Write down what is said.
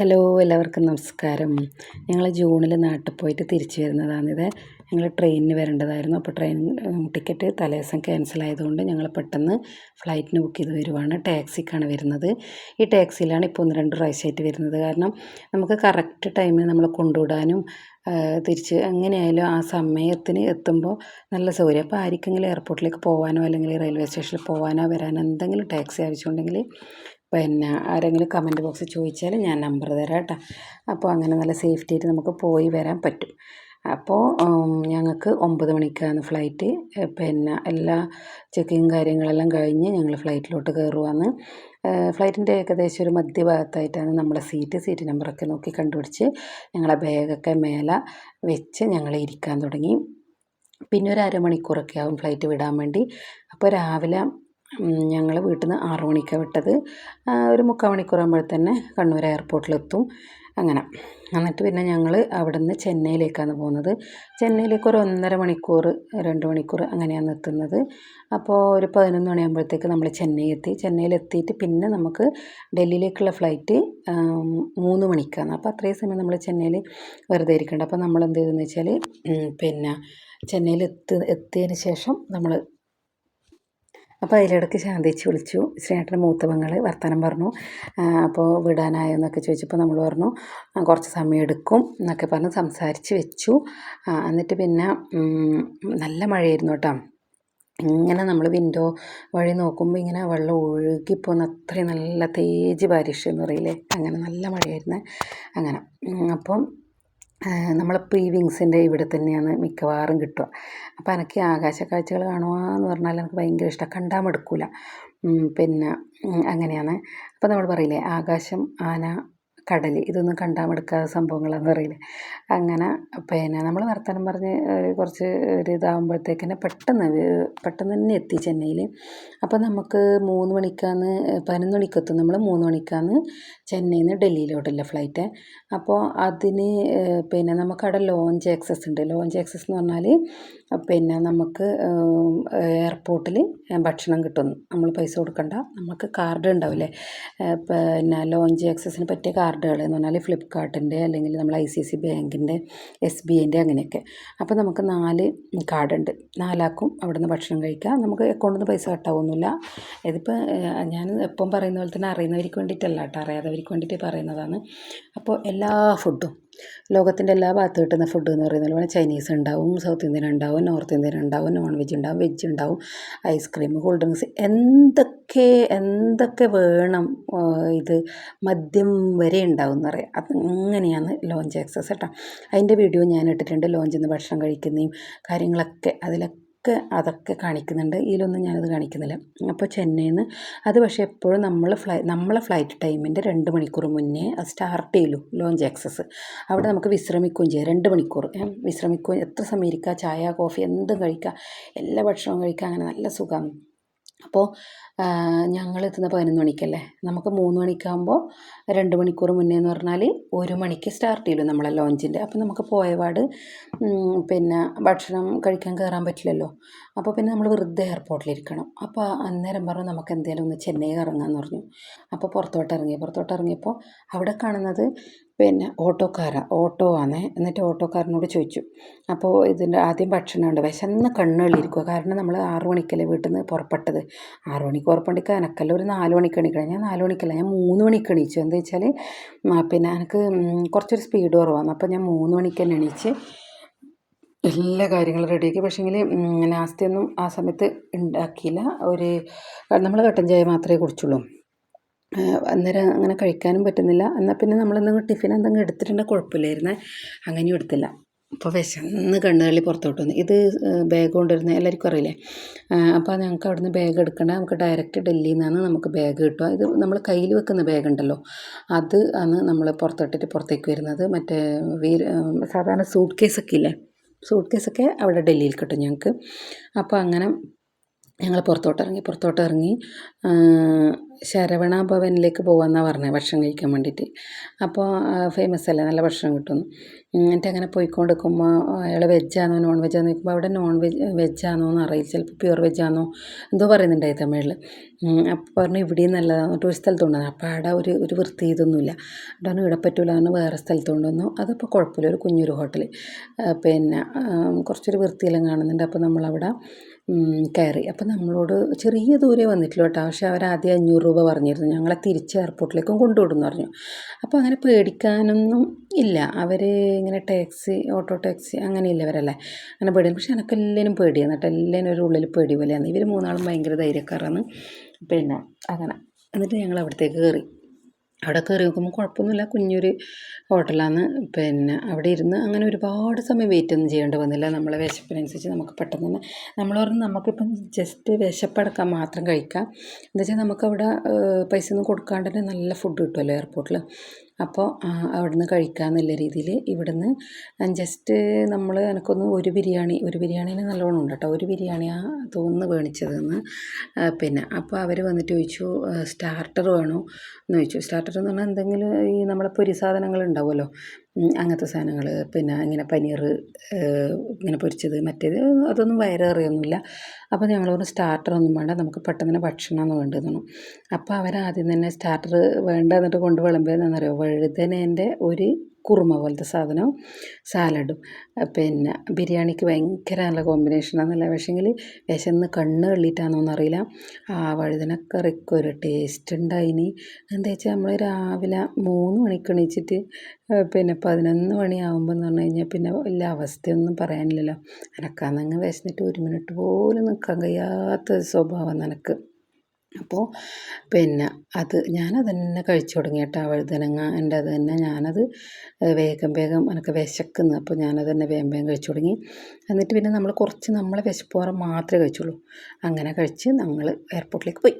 Hello എല്ലാവർക്കും നമസ്കാരം. ഞങ്ങൾ ജൂണിൽ നാട്ടിൽ പോയിട്ട് തിരിച്ചു വരുന്നതാണിത്. ഞങ്ങൾ ട്രെയിനിന് വരേണ്ടതായിരുന്നു. അപ്പോൾ ട്രെയിൻ ടിക്കറ്റ് തലേദിവസം ക്യാൻസൽ ആയതുകൊണ്ട് ഞങ്ങൾ പെട്ടെന്ന് ഫ്ലൈറ്റിന് ബുക്ക് ചെയ്ത് വരുവാണ്. ടാക്സിക്കാണ് വരുന്നത്. ഈ ടാക്സിയിലാണ് ഇപ്പോൾ ഒന്ന് രണ്ട് പ്രാവശ്യമായിട്ട് വരുന്നത്. കാരണം നമുക്ക് കറക്റ്റ് ടൈമിൽ നമ്മൾ കൊണ്ടുവിടാനും തിരിച്ച് എങ്ങനെയായാലും ആ സമയത്തിന് എത്തുമ്പോൾ നല്ല സൗകര്യം. അപ്പോൾ ആർക്കെങ്കിലും എയർപോർട്ടിലേക്ക് പോകാനോ അല്ലെങ്കിൽ റെയിൽവേ സ്റ്റേഷനിൽ പോകാനോ വരാനോ എന്തെങ്കിലും ടാക്സി ആവശ്യമുണ്ടെങ്കിൽ പിന്നെ ആരെങ്കിലും കമന്റ് ബോക്സിൽ ചോദിച്ചാൽ ഞാൻ നമ്പർ തരാം കേട്ടോ. അപ്പോൾ അങ്ങനെ നല്ല സേഫ്റ്റി ആയിട്ട് നമുക്ക് പോയി വരാൻ പറ്റും. അപ്പോൾ ഞങ്ങൾക്ക് ഒമ്പത് മണിക്കാണ് ഫ്ലൈറ്റ്. പിന്നെ എല്ലാ ചെക്കിങ് കാര്യങ്ങളെല്ലാം കഴിഞ്ഞ് ഞങ്ങൾ ഫ്ലൈറ്റിലോട്ട് കയറുവാന്ന് ഫ്ലൈറ്റിന്റെ ഏകദേശം ഒരു മധ്യഭാഗത്തായിട്ടാണ് നമ്മുടെ സീറ്റ് സീറ്റ് നമ്പറൊക്കെ നോക്കി കണ്ടുപിടിച്ച് ഞങ്ങളെ ബാഗൊക്കെ മേലെ വെച്ച് ഞങ്ങൾ ഇരിക്കാൻ തുടങ്ങി. പിന്നെ ഒരു അരമണിക്കൂറൊക്കെ ആവും ഫ്ലൈറ്റ് വിടാൻ വേണ്ടി. അപ്പോൾ രാവിലെ ഞങ്ങൾ വീട്ടിൽ നിന്ന് ആറു മണിക്കാണ് വിട്ടത്. ഒരു മുക്കാൽ മണിക്കൂറാകുമ്പോൾ തന്നെ കണ്ണൂർ എയർപോർട്ടിലെത്തും. അങ്ങനെ. എന്നിട്ട് പിന്നെ ഞങ്ങൾ അവിടെ നിന്ന് ചെന്നൈയിലേക്കാണ് പോകുന്നത്. ചെന്നൈയിലേക്ക് ഒരു ഒന്നര മണിക്കൂർ രണ്ട് മണിക്കൂർ അങ്ങനെയാണ് എത്തുന്നത്. അപ്പോൾ ഒരു പതിനൊന്ന് മണിയാകുമ്പോഴത്തേക്ക് നമ്മൾ ചെന്നൈ എത്തി ചെന്നൈയിൽ എത്തിയിട്ട് പിന്നെ നമുക്ക് ഡൽഹിയിലേക്കുള്ള ഫ്ലൈറ്റ് മൂന്ന് മണിക്കാണ്. അപ്പോൾ അത്രയും സമയം നമ്മൾ ചെന്നൈയിൽ വെറുതെ ഇരിക്കേണ്ട. അപ്പോൾ നമ്മൾ എന്ത് ചെയ്തെന്ന് വെച്ചാൽ പിന്നെ ചെന്നൈയിൽ എത്തി എത്തിയതിന് ശേഷം നമ്മൾ അപ്പോൾ അതിലിടയ്ക്ക് ശാന്തിച്ച് വിളിച്ചു. ശ്രീനേട്ടന്റെ മൂത്ത പെങ്ങൾ വർത്തമാനം പറഞ്ഞു. അപ്പോൾ വിടാനായോ എന്നൊക്കെ ചോദിച്ചപ്പോൾ നമ്മൾ പറഞ്ഞു കുറച്ച് സമയം എടുക്കും എന്നൊക്കെ പറഞ്ഞ് സംസാരിച്ച് വെച്ചു. എന്നിട്ട് പിന്നെ നല്ല മഴയായിരുന്നു കേട്ടോ. ഇങ്ങനെ നമ്മൾ വിൻഡോ വഴി നോക്കുമ്പോൾ ഇങ്ങനെ വെള്ളം ഒഴുകിപ്പോകുന്ന അത്രയും നല്ല തേജ് ബാരിഷ് എന്ന് പറയില്ലേ? അങ്ങനെ നല്ല മഴയായിരുന്നു. അങ്ങനെ അപ്പം നമ്മളിപ്പോൾ ഈ വിങ്സിന്റെ ഇവിടെ തന്നെയാണ് മിക്കവാറും കിട്ടുക. അപ്പോൾ എനിക്ക് ആകാശ കാഴ്ചകൾ കാണുക എന്ന് പറഞ്ഞാൽ എനിക്ക് ഭയങ്കര ഇഷ്ടമാണ് കണ്ടാൽ മടുക്കില്ല പിന്നെ അങ്ങനെയാണ്. അപ്പോൾ നമ്മൾ പറയില്ലേ ആകാശം ആന കടൽ ഇതൊന്നും കണ്ടാൽ മടുക്കാത്ത സംഭവങ്ങളാണെന്ന് പറയില്ലേ അങ്ങനെ പിന്നെ നമ്മൾ വർത്തമാനം പറഞ്ഞ് കുറച്ച് ഒരു ഇതാകുമ്പോഴത്തേക്കിനെ പെട്ടെന്ന് പെട്ടെന്ന് തന്നെ എത്തി ചെന്നൈയിൽ അപ്പോൾ നമുക്ക് മൂന്ന് മണിക്കാന്ന് പതിനൊന്ന് മണിക്കെത്തും. നമ്മൾ മൂന്ന് മണിക്കാന്ന് ചെന്നൈയിൽ നിന്ന് ഡൽഹിയിലോട്ടുള്ള ഫ്ലൈറ്റ്. അപ്പോൾ അതിന് പിന്നെ നമുക്ക് നമുക്കവിടെ ലോഞ്ച് ആക്സസ് ഉണ്ട്. ലോഞ്ച് ആക്സസ് എന്ന് പറഞ്ഞാൽ പിന്നെ നമുക്ക് എയർപോർട്ടിൽ ഭക്ഷണം കിട്ടും. നമ്മൾ പൈസ കൊടുക്കണ്ട. നമുക്ക് കാർഡ് ഉണ്ടാവില്ലേ? പിന്നെ ലോഞ്ച് ആക്സസിന് പറ്റിയ കാർഡുകൾ എന്ന് പറഞ്ഞാൽ ഫ്ലിപ്കാർട്ടിന്റെ അല്ലെങ്കിൽ നമ്മൾ ഐ സി സി ബാങ്കിന്റെ എസ് ബി ഐന്റെ അങ്ങനെയൊക്കെ. അപ്പോൾ നമുക്ക് നാല് കാർഡുണ്ട്. നാലാക്കും അവിടുന്ന് ഭക്ഷണം കഴിക്കാം. നമുക്ക് അക്കൗണ്ടിൽ നിന്ന് പൈസ കട്ടാവൊന്നുമില്ല ഇതിപ്പോൾ ഞാൻ എപ്പം പറയുന്ന പോലെ തന്നെ അറിയുന്നവർക്ക് വേണ്ടിയിട്ടല്ല കേട്ടോ. അറിയാത്തവർക്ക് വേണ്ടിയിട്ട് പറയുന്നതാണ്. അപ്പോൾ എല്ലാ ഫുഡും ലോകത്തിന്റെ എല്ലാ ഭാഗത്ത് കിട്ടുന്ന ഫുഡ് എന്ന് പറയുന്നത് പോലെ ചൈനീസ് ഉണ്ടാവും സൗത്ത് ഇന്ത്യൻ ഉണ്ടാവും നോർത്ത് ഇന്ത്യൻ ഉണ്ടാവും നോൺ വെജ് ഉണ്ടാവും വെജ് ഉണ്ടാവും ഐസ്ക്രീം കൂൾ ഡ്രിങ്ക്സ് എന്തൊക്കെ എന്തൊക്കെ വേണം ഇത് മദ്യം വരെ ഉണ്ടാവും എന്ന് പറയാം. അത് അങ്ങനെയാണ് ലോഞ്ച് ആക്സസ് കേട്ടോ. അതിന്റെ വീഡിയോ ഞാൻ ഇട്ടിട്ടുണ്ട്. ലോഞ്ചിൽ നിന്ന് ഭക്ഷണം കഴിക്കുന്നതും കാര്യങ്ങളൊക്കെ അതിലൊക്കെ ഒക്കെ അതൊക്കെ കാണിക്കുന്നുണ്ട്. ഇതിലൊന്നും ഞാനത് കാണിക്കുന്നില്ല. അപ്പോൾ ചെന്നൈയിൽ നിന്ന് അത് പക്ഷേ എപ്പോഴും നമ്മൾ ഫ്ലൈ നമ്മളെ ഫ്ലൈറ്റ് ടൈമിന്റെ രണ്ട് മണിക്കൂർ മുന്നേ അത് സ്റ്റാർട്ട് ചെയ്യലു ലോഞ്ച് ആക്സസ്. അവിടെ നമുക്ക് വിശ്രമിക്കുകയും ചെയ്യാം. രണ്ട് മണിക്കൂർ. വിശ്രമിക്കുകയും എത്ര സമയം ഇരിക്കുക? ചായ കോഫി എന്തും കഴിക്കുക. എല്ലാ ഭക്ഷണവും കഴിക്കുക. അങ്ങനെ നല്ല സുഖമാണ് അപ്പോൾ ഞങ്ങൾ എത്തുന്ന പതിനൊന്ന് മണിക്കല്ലേ? നമുക്ക് മൂന്ന് മണിക്കാകുമ്പോൾ രണ്ട് മണിക്കൂർ മുന്നേ എന്ന് പറഞ്ഞാൽ ഒരു മണിക്ക് സ്റ്റാർട്ട് ചെയ്യും നമ്മളെ ലോഞ്ചിന്റെ അപ്പോൾ നമുക്ക് പോയപാട് പിന്നെ ഭക്ഷണം കഴിക്കാൻ കയറാൻ പറ്റില്ലല്ലോ. അപ്പോൾ പിന്നെ നമ്മൾ വെറുതെ എയർപോർട്ടിലിരിക്കണം അപ്പോൾ അന്നേരം പറഞ്ഞു നമുക്ക് എന്തെങ്കിലും ഒന്ന് ചെന്നൈ ഇറങ്ങാമെന്ന് പറഞ്ഞു. അപ്പോൾ പുറത്തോട്ട് ഇറങ്ങി. പുറത്തോട്ട് ഇറങ്ങിയപ്പോൾ അവിടെ കാണുന്നത് പിന്നെ ഓട്ടോക്കാരാണ് ഓട്ടോ ആണേ. എന്നിട്ട് ഓട്ടോക്കാരനോട് ചോദിച്ചു. അപ്പോൾ ഇതിന്റെ ആദ്യം ഭക്ഷണമുണ്ട് വിശന്ന് കണ്ണുകളിരിക്കുക കാരണം നമ്മൾ ആറു മണിക്കല്ലേ വീട്ടിൽ നിന്ന് പുറപ്പെട്ടത്. ആറു മണിക്ക് പുറപ്പെടുക്കാൻ എനക്കല്ല ഒരു നാല് മണിക്ക് എണീക്കണം. ഞാൻ നാല് മണിക്കല്ല. ഞാൻ മൂന്ന് മണിക്ക് എണീച്ചു. എന്താ വെച്ചാൽ പിന്നെ എനിക്ക് കുറച്ചൊരു സ്പീഡ് കുറവാണ്. അപ്പോൾ ഞാൻ മൂന്ന് മണിക്ക് തന്നെ എണീച്ച് എല്ലാ കാര്യങ്ങളും റെഡിയാക്കി. പക്ഷേങ്കിൽ നാസ്തിയൊന്നും ആ സമയത്ത് ഉണ്ടാക്കിയില്ല. ഒരു നമ്മൾ കട്ടൻ ചായ മാത്രമേ കുടിച്ചുള്ളൂ. അന്നേരം അങ്ങനെ കഴിക്കാനും പറ്റുന്നില്ല. എന്നാൽ പിന്നെ നമ്മളെന്തെങ്കിലും ടിഫിൻ എന്തെങ്കിലും എടുത്തിട്ടുണ്ടെങ്കിൽ കുഴപ്പമില്ലായിരുന്നേ. അങ്ങനെയും എടുത്തില്ല. അപ്പോൾ വിശന്ന് കണ്ണുകളിൽ പുറത്തോട്ട് വന്നു. ഇത് ബാഗ് കൊണ്ടുവരുന്നത് എല്ലാവർക്കും അറിയില്ലേ? അപ്പോൾ ഞങ്ങൾക്ക് നിന്ന് ബാഗ് എടുക്കണ്ട. നമുക്ക് ഡയറക്റ്റ് ഡൽഹിയിൽ നിന്നാണ് നമുക്ക് ബാഗ് കിട്ടുക. ഇത് നമ്മൾ കയ്യിൽ വെക്കുന്ന ബാഗ് ഉണ്ടല്ലോ. അത് ആണ് നമ്മൾ പുറത്തോട്ടിട്ട് പുറത്തേക്ക് വരുന്നത്. മറ്റേ സാധാരണ സൂട്ട് കേസൊക്കെ ഇല്ലേ? സൂട്ട് കേസൊക്കെ അവിടെ ഡൽഹിയിൽ കിട്ടും ഞങ്ങൾക്ക്. അപ്പോൾ അങ്ങനെ ഞങ്ങൾ പുറത്തോട്ട് ഇറങ്ങി. പുറത്തോട്ട് ഇറങ്ങി ശരവണ ഭവനിലേക്ക് പോകാമെന്നാണ് പറഞ്ഞത് ഭക്ഷണം കഴിക്കാൻ വേണ്ടിയിട്ട് അപ്പോൾ ഫേമസ് അല്ലേ നല്ല ഭക്ഷണം കിട്ടുന്നു. എന്നിട്ട് അങ്ങനെ പോയിക്കൊണ്ടിരിക്കുമ്പോൾ അയാൾ വെജാണോ നോൺ വെജാണോ ചോദിക്കുമ്പോൾ അവിടെ നോൺ വെജ് വെജാണോ എന്ന് അറിയില്ല ചിലപ്പോൾ പ്യുവർ വെജാണോ എന്തോ പറയുന്നുണ്ടായി തമിഴിൽ അപ്പോൾ പറഞ്ഞു ഇവിടെയും നല്ലതാണ് ഒരു സ്ഥലത്ത് കൊണ്ടുവന്നു അപ്പോൾ അവിടെ ഒരു ഒരു വൃത്തി ഇതൊന്നുമില്ല. അവിടെ ഇവിടെ പറ്റൂല എന്ന് വേറെ സ്ഥലത്ത് കൊണ്ടുവന്നു അതപ്പോൾ കുഴപ്പമില്ല ഒരു കുഞ്ഞൊരു ഹോട്ടൽ പിന്നെ കുറച്ചൊരു വൃത്തിയെല്ലാം കാണുന്നുണ്ട്. അപ്പോൾ നമ്മളവിടെ കയറി. അപ്പം നമ്മളോട് ചെറിയ ദൂരെ വന്നിട്ടില്ല കേട്ടോ. പക്ഷേ അവർ ആദ്യം അഞ്ഞൂറ് രൂപ പറഞ്ഞിരുന്നു. ഞങ്ങളെ തിരിച്ച് എയർപോർട്ടിലേക്കും കൊണ്ടുവിടുന്നു പറഞ്ഞു. അപ്പോൾ അങ്ങനെ പേടിക്കാനൊന്നും ഇല്ല. അവർ ഇങ്ങനെ ടാക്സി ഓട്ടോ ടാക്സി അങ്ങനെ ഇല്ലവരല്ലേ അങ്ങനെ പേടിയാണ്. പക്ഷേ എനിക്ക് എല്ലാവരും പേടിയാണ് കേട്ടോ എല്ലാവരും ഒരു ഉള്ളിൽ പേടി പോലെയാണ് ഇവർ മൂന്നാളും ഭയങ്കര ധൈര്യക്കാരാണ്. പിന്നെ അങ്ങനെ. എന്നിട്ട് ഞങ്ങൾ അവിടത്തേക്ക് കയറി. അവിടെ കയറി നോക്കുമ്പോൾ കുഴപ്പമൊന്നുമില്ല. കുഞ്ഞൊരു ഹോട്ടലാണ്. പിന്നെ അവിടെ ഇരുന്ന് അങ്ങനെ ഒരുപാട് സമയം വെയിറ്റ് ഒന്നും ചെയ്യേണ്ടി വന്നില്ല. നമ്മളെ വിശപ്പിനനുസരിച്ച് നമുക്ക് പെട്ടെന്ന് തന്നെ നമ്മൾ പറഞ്ഞ് നമുക്കിപ്പം ജസ്റ്റ് വിശപ്പടക്കാൻ മാത്രം കഴിക്കാം. എന്താ വെച്ചാൽ നമുക്കവിടെ പൈസ ഒന്നും കൊടുക്കാണ്ട് തന്നെ നല്ല ഫുഡ് കിട്ടുമല്ലോ എയർപോർട്ടിൽ അപ്പോൾ അവിടുന്ന് കഴിക്കാമെന്നുള്ള രീതിയിൽ ഇവിടുന്ന് ജസ്റ്റ് നമ്മൾ എനിക്കൊന്ന് ഒരു ബിരിയാണി ഒരു ബിരിയാണീനെ നല്ലോണം ഉണ്ട് കേട്ടോ. ഒരു ബിരിയാണിയാണ് തോന്നുന്നു മേണിച്ചതെന്ന് പിന്നെ അപ്പോൾ അവർ വന്നിട്ട് ചോദിച്ചു സ്റ്റാർട്ടർ വേണോ എന്ന് ചോദിച്ചു. സ്റ്റാർട്ടർ എന്ന് പറഞ്ഞാൽ എന്തെങ്കിലും ഈ നമ്മളെ പൊരി സാധനങ്ങൾ ഉണ്ടാവുമല്ലോ. അങ്ങനത്തെ സാധനങ്ങൾ പിന്നെ ഇങ്ങനെ പനീർ ഇങ്ങനെ പൊരിച്ചത് മറ്റേത് അതൊന്നും വയറേറിയൊന്നുമില്ല അപ്പോൾ ഞങ്ങൾ പറഞ്ഞു സ്റ്റാർട്ടർ ഒന്നും വേണ്ട നമുക്ക് പെട്ടെന്ന് തന്നെ ഭക്ഷണമാണ് വേണ്ടതെന്നു അപ്പോൾ അവരാദ്യം തന്നെ സ്റ്റാർട്ടർ വേണ്ട എന്നിട്ട് കൊണ്ട് വിളമ്പിയതെന്നറിയോ വഴുതനേന്റെ ഒരു കുറുമ പോലത്തെ സാധനവും സാലഡും പിന്നെ ബിരിയാണിക്ക് ഭയങ്കര നല്ല കോമ്പിനേഷനാണെന്നല്ല പക്ഷേങ്കിൽ വിശന്ന് കണ്ണ് കള്ളിയിട്ടാണോന്ന് അറിയില്ല ആ വഴുതനക്കറിക്ക് ഒരു ടേസ്റ്റ് ഉണ്ടായിനി. എന്താ വെച്ചാൽ നമ്മൾ രാവിലെ മൂന്ന് മണിക്ക് എണീച്ചിട്ട് പിന്നെ പതിനൊന്ന് മണിയാകുമ്പോൾ എന്ന് പറഞ്ഞു കഴിഞ്ഞാൽ പിന്നെ വലിയ അവസ്ഥയൊന്നും പറയാനില്ലല്ലോ. അനക്കാന്നങ്ങ് വിശന്നിട്ട് ഒരു മിനിറ്റ് പോലും നിൽക്കാൻ കഴിയാത്ത സ്വഭാവം നിനക്ക്. അപ്പോൾ പിന്നെ അത് ഞാനത് തന്നെ കഴിച്ചു തുടങ്ങി കേട്ടോ വഴുതനങ്ങ എന്റെ അത് തന്നെ ഞാനത് വേഗം വേഗം എനിക്ക് വിശക്കുന്നു. അപ്പോൾ ഞാനത് തന്നെ വേഗം വേഗം കഴിച്ചു തുടങ്ങി. എന്നിട്ട് പിന്നെ നമ്മൾ കുറച്ച് നമ്മളെ വിശപ്പോറെ മാത്രമേ കഴിച്ചുള്ളൂ. അങ്ങനെ കഴിച്ച് ഞങ്ങൾ എയർപോർട്ടിലേക്ക് പോയി.